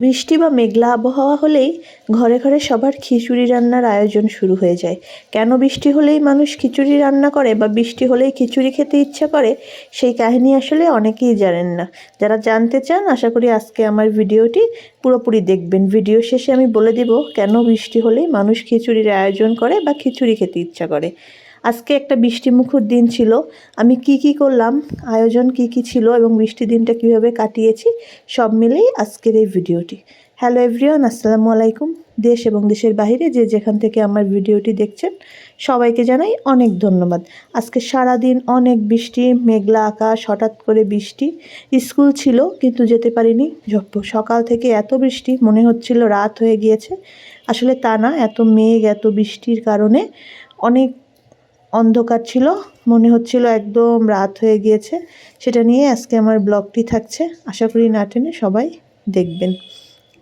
বৃষ্টি বা মেঘলা আবহাওয়া হলেই ঘরে ঘরে সবার খিচুড়ি রান্নার আয়োজন শুরু হয়ে যায়। কেন বৃষ্টি হলেই মানুষ খিচুড়ি রান্না করে বা বৃষ্টি হলেই খিচুড়ি খেতে ইচ্ছা করে, সেই কাহিনী আসলে অনেকেই জানেন না। যারা জানতে চান, আশা করি আজকে আমার ভিডিওটি পুরোপুরি দেখবেন। ভিডিও শেষে আমি বলে দিব কেন বৃষ্টি হলেই মানুষ খিচুড়ির আয়োজন করে বা খিচুড়ি খেতে ইচ্ছা করে। আজকে একটা বৃষ্টিমুখর দিন ছিল। আমি কি কি করলাম, আয়োজন কি কি ছিল এবং বৃষ্টি দিনটা কীভাবে কাটিয়েছি, সব মিলেই আজকের এই ভিডিওটি। হ্যালো এভরিওয়ান আসসালামু আলাইকুম। দেশ এবং দেশের বাইরে যে যেখান থেকে আমার ভিডিওটি দেখছেন, সবাইকে জানাই অনেক ধন্যবাদ। আজকে সারা দিন অনেক বৃষ্টি, মেঘলা আকাশ, হঠাৎ করে বৃষ্টি। স্কুল ছিল কিন্তু যেতে পারিনি। সকাল থেকে এত বৃষ্টি, মনে হচ্ছিল রাত হয়ে গিয়েছে। আসলে তা না, এত মেঘ, এত বৃষ্টির কারণে অনেক অন্ধকার ছিল, মনে হচ্ছিল একদম রাত হয়ে গিয়েছে। সেটা নিয়ে আজকে আমার ব্লগটি থাকছে। আশা করি না টেনে সবাই দেখবেন।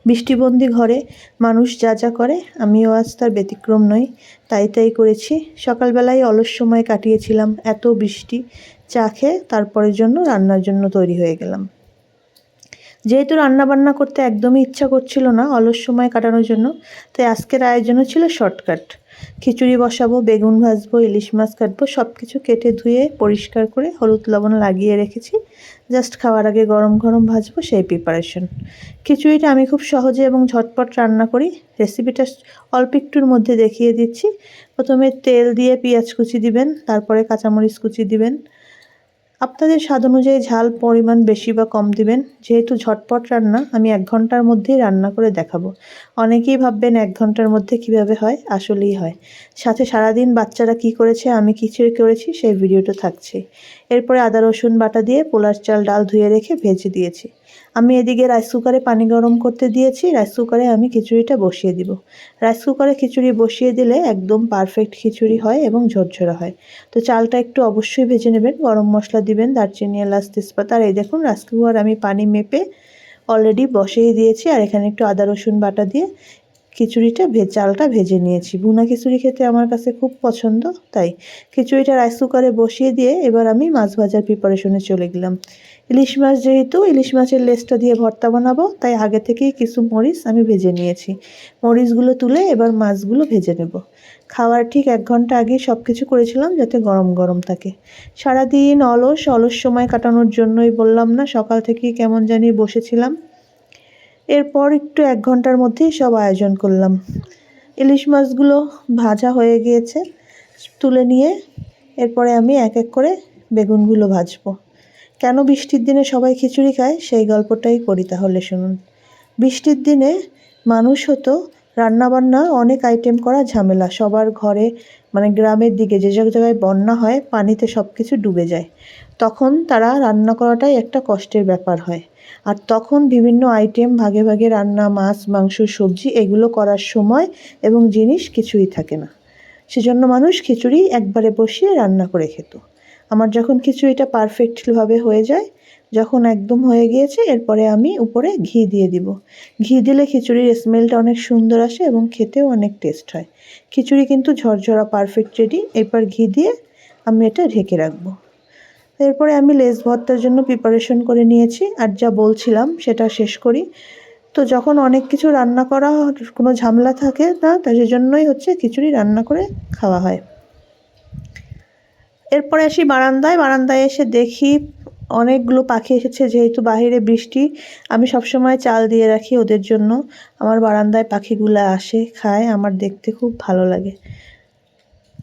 বৃষ্টিবন্দি ঘরে মানুষ যা যা করে, আমিও আজ তার ব্যতিক্রম নই, তাই তাই করেছি। সকালবেলায় অলস সময় কাটিয়েছিলাম এত বৃষ্টি, চা খেয়ে তারপরের জন্য রান্নার জন্য তৈরি হয়ে গেলাম। যেহেতু রান্না বান্না করতে একদমই ইচ্ছা করছিল না অলস সময় কাটানোর জন্য, তাই আজকের আয়োজনও ছিল শর্টকাট। খিচুড়ি বসাবো, বেগুন ভাজবো, ইলিশ মাছ কাটবো সব কিছু কেটে ধুয়ে পরিষ্কার করে হলুদ লবণ লাগিয়ে রেখেছি। জাস্ট খাওয়ার আগে গরম গরম ভাজবো সেই প্রিপারেশন খিচুড়িটা আমি খুব সহজে এবং ঝটপট রান্না করি। রেসিপিটা অল্প একটুর মধ্যে দেখিয়ে দিচ্ছি। প্রথমে তেল দিয়ে পেঁয়াজ কুচি দিবেন, তারপরে কাঁচামরিচ কুচি দিবেন আপনাদের স্বাদ অনুযায়ী ঝাল পরিমাণ বেশি বা কম দিবেন। যেহেতু ঝটপট রান্না, আমি এক ঘণ্টার মধ্যেই রান্না করে দেখাবো। অনেকেই ভাববেন এক ঘণ্টার মধ্যে কীভাবে হয়? আসলেই হয়। সাথে সারাদিন বাচ্চারা কি করেছে, আমি কিছু করেছি, সেই ভিডিওটা থাকছে। এরপরে আদা, রসুন বাটা দিয়ে পোলার চাল ডাল ধুয়ে রেখে ভেজে দিয়েছি। আমি এদিকে রাইস কুকারে পানি গরম করতে দিয়েছি, রাইস কুকারে আমি খিচুড়িটা বসিয়ে দিব। রাইস কুকারে খিচুড়ি বসিয়ে দিলে একদম পারফেক্ট খিচুড়ি হয় এবং ঝরঝরা হয়। তো চালটা একটু অবশ্যই ভেজে নেবেন, গরম মশলা দিবেন দারচিনি, এলাচ, তেজপাতা। আর এই দেখুন রাইস আমি পানি মেপে অলরেডি বসিয়ে দিয়েছি। আর এখানে একটু আদা, রসুন বাটা দিয়ে খিচুড়িটা ভে, চালটা ভেজে নিয়েছি। ভুনা খিচুড়ি খেতে আমার কাছে খুব পছন্দ, তাই খিচুড়িটা রাইস কুকারে বসিয়ে দিয়ে এবার আমি মাছ ভাজার প্রিপারেশনে চলে গেলাম। ইলিশ মাছ যেহেতু, ইলিশ মাছের লেসটা দিয়ে ভর্তা বানাবো, তাই আগে থেকেই কিছু মরিচ আমি ভেজে নিয়েছি। মরিচগুলো তুলে এবার মাছগুলো ভেজে নেব। খাওয়ার ঠিক এক ঘণ্টা আগে সব কিছু করেছিলাম যাতে গরম গরম থাকে। সারাদিন অলস অলস সময় কাটানোর জন্যই বললাম না, সকাল থেকেই কেমন জানি বসেছিলাম। এরপর একটু এক ঘণ্টার মধ্যেই সব আয়োজন করলাম। ইলিশ মাছগুলো ভাজা হয়ে গিয়েছে, তুলে নিয়ে এরপরে আমি এক এক করে বেগুনগুলো ভাজবো। কেন বৃষ্টির দিনে সবাই খিচুড়ি খায়, সেই গল্পটাই করি তাহলে শুনুন। বৃষ্টির দিনে মানুষ হতো রান্নাবান্না, অনেক আইটেম করা ঝামেলা। সবার ঘরে মানে গ্রামের দিকে যে সব জায়গায় বন্যা হয়, পানিতে সব কিছু ডুবে যায়। তখন তারা রান্না করাটাই একটা কষ্টের ব্যাপার হয়। আর তখন বিভিন্ন আইটেম ভাগে ভাগে রান্না, মাছ, মাংস, সবজি, এগুলো করার সময় এবং জিনিস কিছুই থাকে না। সেজন্য মানুষ খিচুড়ি একবারে বসিয়ে রান্না করে খেত। আমার যখন কিছু খিচুড়িটা পারফেক্টভাবে হয়ে যায়, যখন একদম হয়ে গিয়েছে, এরপরে আমি উপরে ঘি দিয়ে দিব। ঘি দিলে খিচুড়ির স্মেলটা অনেক সুন্দর আসে এবং খেতেও অনেক টেস্ট হয়। খিচুড়ি কিন্তু ঝরঝরা পারফেক্ট রেডি এরপর ঘি দিয়ে আমি এটা ঢেকে রাখব। এরপরে আমি লেস ভর্তার জন্য প্রিপারেশন করে নিয়েছি, আর যা বলছিলাম সেটা শেষ করি। তো যখন অনেক কিছু রান্না করা কোনো ঝামেলা থাকে না তাই সেজন্যই হচ্ছে খিচুড়ি রান্না করে খাওয়া হয়। এরপরে আসি বারান্দায়। বারান্দায় এসে দেখি অনেকগুলো পাখি এসেছে, যেহেতু বাইরে বৃষ্টি। আমি সবসময় চাল দিয়ে রাখি ওদের জন্য। আমার বারান্দায় পাখিগুলো আসে, খায়, আমার দেখতে খুব ভালো লাগে।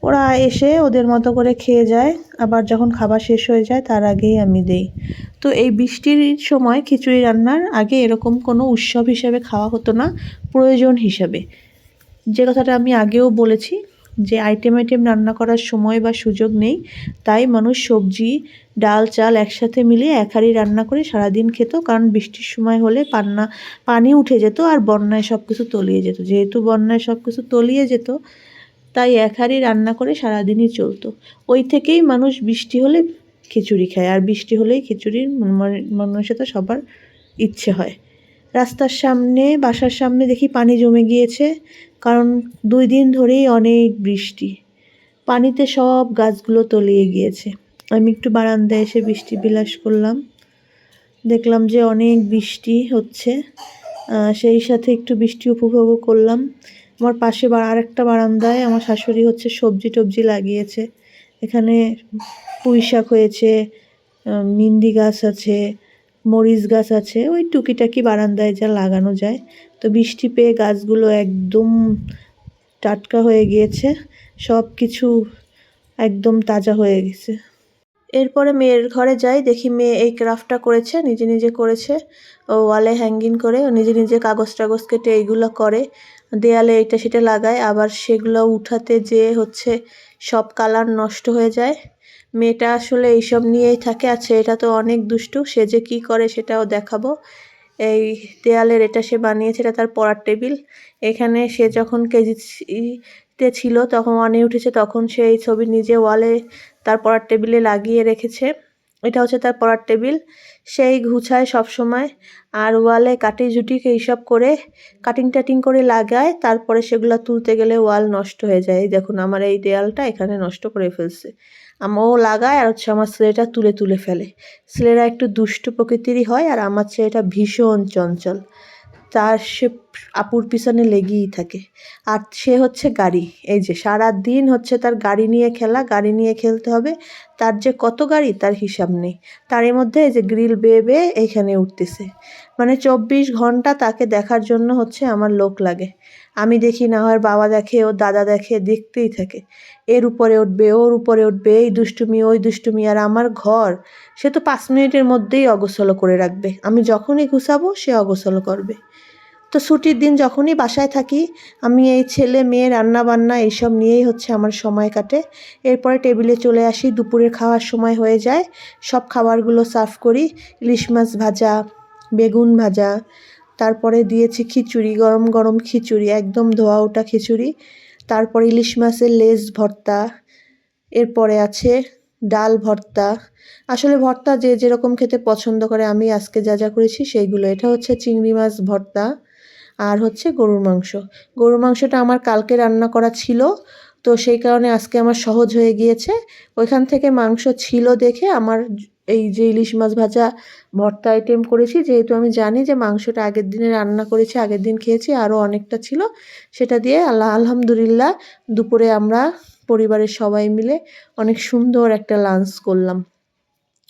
ওরা এসে ওদের মতো করে খেয়ে যায়। আবার যখন খাবার শেষ হয়ে যায়, তার আগেই আমি দেই। তো এই বৃষ্টির সময় খিচুড়ি রান্নার আগে এরকম কোনো উৎসব হিসেবে খাওয়া হতো না, প্রয়োজন হিসাবে। যে কথাটা আমি আগেও বলেছি যে আইটেম আইটেম রান্না করার সময় বা সুযোগ নেই, তাই মানুষ সবজি, ডাল, চাল একসাথে মিলিয়ে এক হাঁড়ি রান্না করে সারাদিন খেত। কারণ বৃষ্টির সময় হলে পান্না, পানি উঠে যেত আর বন্যায় সব কিছু তলিয়ে যেত। যেহেতু বন্যায় সব কিছু তলিয়ে যেত, তাই এক হাঁড়ি রান্না করে সারাদিনই চলতো। ওই থেকেই মানুষ বৃষ্টি হলে খিচুড়ি খায়। আর বৃষ্টি হলেই খিচুড়ির মানুষের তো সবার ইচ্ছে হয়। রাস্তার সামনে, বাসার সামনে দেখি পানি জমে গিয়েছে। কারণ দুই দিন ধরেই অনেক বৃষ্টি। পানিতে সব গাছগুলো তলিয়ে গিয়েছে। আমি একটু বারান্দায় এসে বৃষ্টি বিলাস করলাম। দেখলাম যে অনেক বৃষ্টি হচ্ছে। সেই সাথে একটু বৃষ্টি উপভোগও করলাম। আমার পাশে বা, আরেকটা বারান্দায় আমার শাশুড়ি হচ্ছে সবজি টবজি লাগিয়েছে। এখানে পুঁই শাক হয়েছে মিন্দি গাছ আছে মরিচ গাছ আছে, ওই টুকিটাকি বারান্দায় যা লাগানো যায়। তো বৃষ্টি পেয়ে গাছগুলো একদম টাটকা হয়ে গিয়েছে সব কিছু একদম তাজা হয়ে গেছে। এরপরে মেয়ের ঘরে যাই, দেখি মেয়ে এই ক্রাফটটা করেছে, নিজে নিজে করেছে। ও ওয়ালে হ্যাঙ্গিং করে, ও নিজে নিজে কাগজ টাগজ কেটে এইগুলো করে। দেয়ালে এটা সেটা লাগায়, আবার সেগুলো উঠাতে যেয়ে হচ্ছে সব কালার নষ্ট হয়ে যায়। মেয়েটা আসলে এইসব নিয়েই থাকে আছে এটা তো অনেক দুষ্টু, সে যে কী করে সেটাও দেখাবো। এই দেয়ালের এটা সে বানিয়েছে, এটা তার পড়ার টেবিল। এখানে সে যখন কেজি তে ছিল, তখন ওয়ানে উঠেছে, তখন সে এই ছবি নিজে ওয়ালে তার পড়ার টেবিলে লাগিয়ে রেখেছে। এটা হচ্ছে তার পড়ার টেবিল। সেই ঘুছায় সব সময় আর ওয়ালে কাটি জুটি এইসব করে কাটিং টাটিং করে লাগায়, তারপরে সেগুলো তুলতে গেলে ওয়াল নষ্ট হয়ে যায়। দেখুন, আমার এই দেয়ালটা এখানে নষ্ট করে ফেলছে। আম- ও লাগায় আর হচ্ছে আমার ছেলেটা তুলে তুলে ফেলে। ছেলেরা একটু দুষ্ট প্রকৃতিরই হয় আর আমার ছেলেটা ভীষণ চঞ্চল। তার সে আপুর পিছনে লেগেই থাকে। আর সে হচ্ছে গাড়ি। এই যে সারা দিন হচ্ছে তার গাড়ি নিয়ে খেলা, গাড়ি নিয়ে খেলতে হবে। তার যে কত গাড়ি, তার হিসাব নেই। তারই মধ্যে এই যে গ্রিল বেয়ে বেয়ে এইখানে উঠতেছে। মানে চব্বিশ ঘণ্টা তাকে দেখার জন্য হচ্ছে আমার লোক লাগে। আমি দেখি না হয় বাবা দেখে, ওর দাদা দেখে, দেখতেই থাকে। এর উপরে উঠবে, ওর উপরে উঠবে, এই দুষ্টুমি, ওই দুষ্টুমি, আর আমার ঘর, সে তো পাঁচ মিনিটের মধ্যেই অগোছলো করে রাখবে। আমি যখনই ঘুষাবো সে অগোছলো করবে। তো ছুটির দিন যখনই বাসায় থাকি, আমি এই ছেলে, মেয়ে রান্না বান্না এইসব নিয়েই হচ্ছে আমার সময় কাটে। এরপরে টেবিলে চলে আসি, দুপুরের খাওয়ার সময় হয়ে যায়। সব খাবারগুলো সার্ভ করি, ইলিশ মাছ ভাজা, বেগুন ভাজা, তারপরে দিয়েছি খিচুড়ি, গরম গরম খিচুড়ি, একদম ধোয়া ওঠা খিচুড়ি। তারপরে ইলিশ মাছের লেজ ভর্তা, এরপরে আছে ডাল ভর্তা। আসলে ভর্তা যে যেরকম খেতে পছন্দ করে, আমি আজকে যা যা করেছি সেইগুলো। এটা হচ্ছে চিংড়ি মাছ ভর্তা। আর হচ্ছে গরুর মাংস। গরুর মাংসটা আমার কালকে রান্না করা ছিল, তো সেই কারণে আজকে আমার সহজ হয়ে গিয়েছে। ওইখান থেকে মাংস ছিল দেখে আমার এই যে ইলিশ মাছ ভাজা ভর্তা আইটেম করেছি, যেহেতু আমি জানি যে মাংসটা আগের দিনে রান্না করেছি, আগের দিন খেয়েছি, আরও অনেকটা ছিল। সেটা দিয়ে আল্লাহ, আলহামদুলিল্লাহ, দুপুরে আমরা পরিবারের সবাই মিলে অনেক সুন্দর একটা লাঞ্চ করলাম।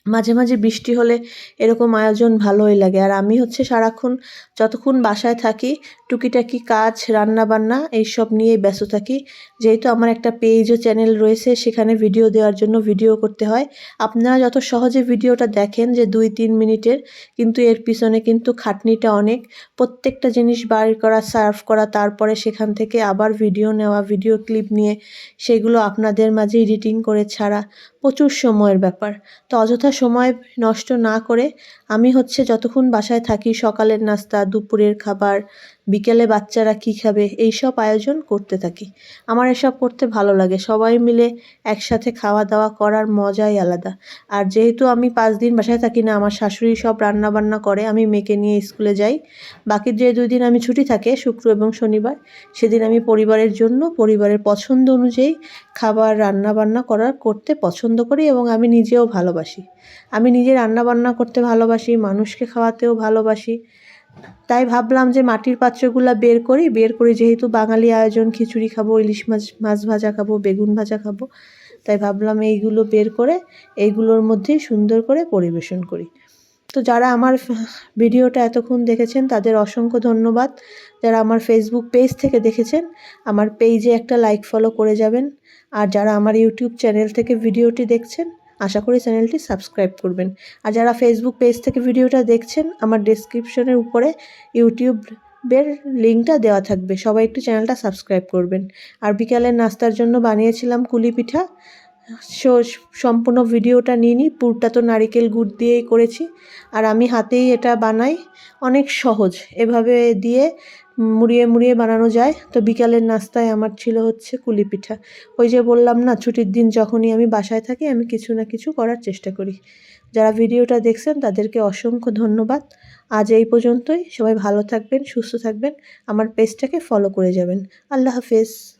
মাঝে মাঝে বৃষ্টি হলে এরকম আয়োজন ভালোই লাগে। আর আমি হচ্ছে সারাক্ষণ যতক্ষণ বাসায় থাকি, টুকিটাকি কাজ রান্না বান্না এইসব নিয়েই ব্যস্ত থাকি। যেহেতু আমার একটা পেজ ও চ্যানেল রয়েছে, সেখানে ভিডিও দেওয়ার জন্য ভিডিও করতে হয়। আপনারা যত সহজে ভিডিওটা দেখেন যে দুই, তিন মিনিটের, কিন্তু এর পিছনে কিন্তু খাটনিটা অনেক। প্রত্যেকটা জিনিস বার করা সার্ভ করা, তারপরে সেখান থেকে আবার ভিডিও নেওয়া ভিডিও ক্লিপ নিয়ে, সেগুলো আপনাদের মাঝে এডিটিং করে ছাড়া প্রচুর সময়ের ব্যাপার। তো অযথা সময় নষ্ট না করে আমি হচ্ছে যতক্ষণ বাসায় থাকি সকালের নাস্তা দুপুরের খাবার বিকেলে বাচ্চারা কী খাবে? এই সব আয়োজন করতে থাকি। আমার এসব করতে ভালো লাগে। সবাই মিলে একসাথে খাওয়া দাওয়া করার মজাই আলাদা। আর যেহেতু আমি পাঁচ দিন বাসায় থাকি না, আমার শাশুড়ি সব রান্না বান্না করে আমি মেয়েকে নিয়ে স্কুলে যাই। বাকি যে দুই দিন আমি ছুটি থাকে, শুক্র এবং শনিবার, সেদিন আমি পরিবারের জন্য, পরিবারের পছন্দ অনুযায়ী খাবার রান্না বান্না করার করতে পছন্দ করি এবং আমি নিজেও ভালোবাসি। আমি নিজে রান্না বান্না করতে ভালোবাসি, মানুষকে খাওয়াতেও ভালোবাসি। তাই ভাবলাম যে মাটির পাত্রগুলো বের করি বের করি যেহেতু বাঙালি আয়োজন, খিচুড়ি খাব, ইলিশ মাছ মাছ ভাজা খাব, বেগুন ভাজা খাব, তাই ভাবলাম এইগুলো বের করে, এইগুলোর মধ্যেই সুন্দর করে পরিবেশন করি। তো যারা আমার ভিডিওটা এতক্ষণ দেখেছেন, তাদের অসংখ্য ধন্যবাদ। যারা আমার ফেসবুক পেজ থেকে দেখেছেন, আমার পেজে একটা লাইক ফলো করে যাবেন। আর যারা আমার ইউটিউব চ্যানেল থেকে ভিডিওটি দেখছেন আশা করি চ্যানেলটি সাবস্ক্রাইব করবেন। আর যারা ফেসবুক পেজ থেকে ভিডিওটা দেখছেন, আমার ডেসক্রিপশনের উপরে ইউটিউবের লিঙ্কটা দেওয়া থাকবে। সবাই একটু চ্যানেলটা সাবস্ক্রাইব করবেন। আর বিকালের নাস্তার জন্য বানিয়েছিলাম কুলি পিঠা। সো, সম্পূর্ণ ভিডিওটা নিয়ে নিই। পুরটা তো নারিকেল গুড় দিয়েই করেছি। আর আমি হাতেই এটা বানাই। অনেক সহজ। এভাবে দিয়ে মুড়িয়ে মুড়িয়ে বানানো যায়। তো বিকালের নাস্তায় আমার ছিল হচ্ছে কুলি পিঠা। ওই যে বললাম না, ছুটির দিন যখনই আমি বাসায় থাকি, আমি কিছু না কিছু করার চেষ্টা করি। যারা ভিডিওটা দেখছেন, তাদেরকে অসংখ্য ধন্যবাদ। আজ এই পর্যন্তই। সবাই ভালো থাকবেন, সুস্থ থাকবেন। আমার পেজটাকে ফলো করে যাবেন। আল্লাহ হাফেজ।